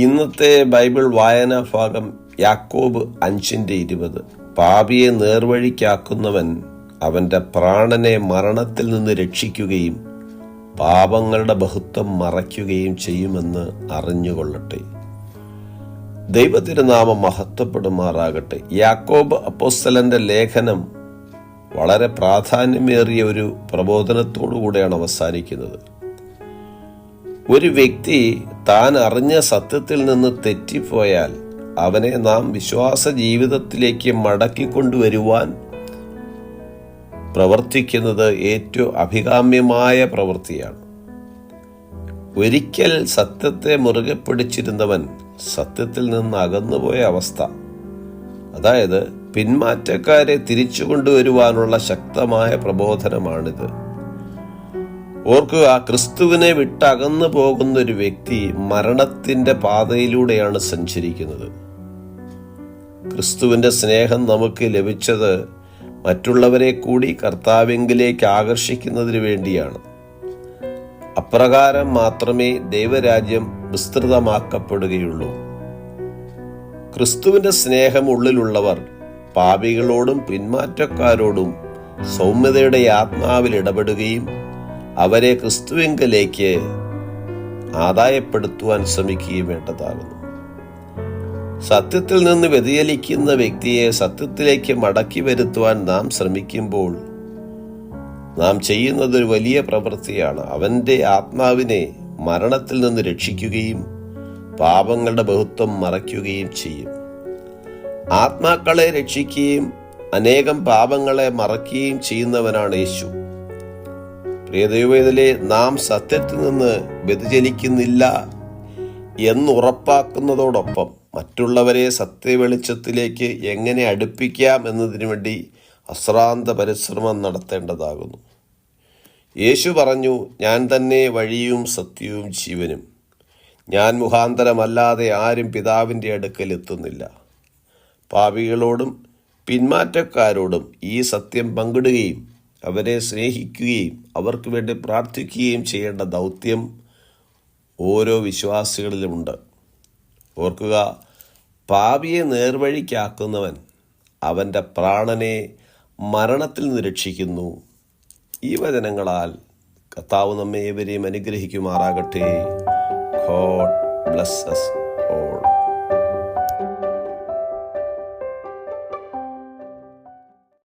ഇന്നത്തെ ബൈബിൾ വായനാ ഭാഗം യാക്കോബ് അഞ്ചിന്റെ ഇരുപത്. പാപിയെ നേർവഴിക്കാക്കുന്നവൻ അവന്റെ പ്രാണനെ മരണത്തിൽ നിന്ന് രക്ഷിക്കുകയും പാപങ്ങളുടെ ബഹുത്വം മറയ്ക്കുകയും ചെയ്യുമെന്ന് അറിഞ്ഞുകൊള്ളട്ടെ. ദൈവത്തിരുനാമം മഹത്വപ്പെടുമാറാകട്ടെ. യാക്കോബ് അപ്പോസ്തലന്റെ ലേഖനം വളരെ പ്രാധാന്യമേറിയ ഒരു പ്രബോധനത്തോടുകൂടെയാണ് അവസാനിക്കുന്നത്. ഒരു വ്യക്തി താൻ അറിഞ്ഞ സത്യത്തിൽ നിന്ന് തെറ്റിപ്പോയാൽ അവനെ നാം വിശ്വാസ ജീവിതത്തിലേക്ക് മടക്കിക്കൊണ്ടുവരുവാൻ പ്രവർത്തിക്കുന്നത് ഏറ്റവും അഭികാമ്യമായ പ്രവൃത്തിയാണ്. ഒരിക്കൽ സത്യത്തെ മുറുകെ പിടിച്ചിരുന്നവൻ സത്യത്തിൽ നിന്ന് അകന്നുപോയ അവസ്ഥ. അതായത് പിന്മാറ്റക്കാരെ തിരിച്ചു കൊണ്ടുവരുവാനുള്ള ശക്തമായ പ്രബോധനമാണിത്. ഓർക്കുക ക്രിസ്തുവിനെ വിട്ടകന്നു പോകുന്ന ഒരു വ്യക്തി മരണത്തിന്റെ പാതയിലൂടെയാണ് സഞ്ചരിക്കുന്നത്. ക്രിസ്തുവിന്റെ സ്നേഹം നമുക്ക് ലഭിച്ചത് മറ്റുള്ളവരെ കൂടി കർത്താവെങ്കിലേക്ക് ആകർഷിക്കുന്നതിന് വേണ്ടിയാണ്. അപ്രകാരം മാത്രമേ ദൈവരാജ്യം വിസ്തൃതമാക്കപ്പെടുകയുള്ളൂ. ക്രിസ്തുവിന്റെ സ്നേഹം ഉള്ളിലുള്ളവർ പാപികളോടും പിന്മാറ്റക്കാരോടും സൗമ്യതയുടെ ആത്മാവിൽ ഇടപെടുകയും അവരെ ക്രിസ്തുവിങ്കലേക്ക് ആദായപ്പെടുത്തുവാൻ ശ്രമിക്കുകയും വേണ്ടതാകുന്നു. സത്യത്തിൽ നിന്ന് വ്യതിചലിക്കുന്ന വ്യക്തിയെ സത്യത്തിലേക്ക് മടക്കി വരുത്തുവാൻ നാം ശ്രമിക്കുമ്പോൾ നാം ചെയ്യുന്നത് ഒരു വലിയ പ്രവൃത്തിയാണ്. അവന്റെ ആത്മാവിനെ മരണത്തിൽ നിന്ന് രക്ഷിക്കുകയും പാപങ്ങളുടെ ബഹുത്വം മറയ്ക്കുകയും ചെയ്യും. ആത്മാക്കളെ രക്ഷിക്കുകയും അനേകം പാപങ്ങളെ മറയ്ക്കുകയും ചെയ്യുന്നവനാണ് യേശു. പ്രിയ നാം സത്യത്തിൽ നിന്ന് വ്യതിചലിക്കുന്നില്ല എന്നുറപ്പാക്കുന്നതോടൊപ്പം മറ്റുള്ളവരെ സത്യവെളിച്ചത്തിലേക്ക് എങ്ങനെ അടുപ്പിക്കാം എന്നതിനു വേണ്ടി അശ്രാന്ത പരിശ്രമം നടത്തേണ്ടതാകുന്നു. യേശു പറഞ്ഞു ഞാൻ തന്നെ വഴിയും സത്യവും ജീവനും. ഞാൻ മുഖാന്തരമല്ലാതെ ആരും പിതാവിന്റെ അടുക്കൽ എത്തുന്നില്ല. പാപികളോടും പിന്മാറ്റക്കാരോടും ഈ സത്യം പങ്കിടുകയും അവരെ സ്നേഹിക്കുകയും അവർക്ക് വേണ്ടി പ്രാർത്ഥിക്കുകയും ചെയ്യേണ്ട ദൗത്യം ഓരോ വിശ്വാസികളിലുമുണ്ട്. ഓർക്കുക പാപിയെ നേർവഴിക്കാക്കുന്നവൻ അവന്റെ പ്രാണനെ മരണത്തിൽ നിന്ന് രക്ഷിക്കുന്നു. ഈ വചനങ്ങളാൽ കർത്താവ് നമ്മെ ഏവരെയും അനുഗ്രഹിക്കുമാറാകട്ടെ. God bless us all.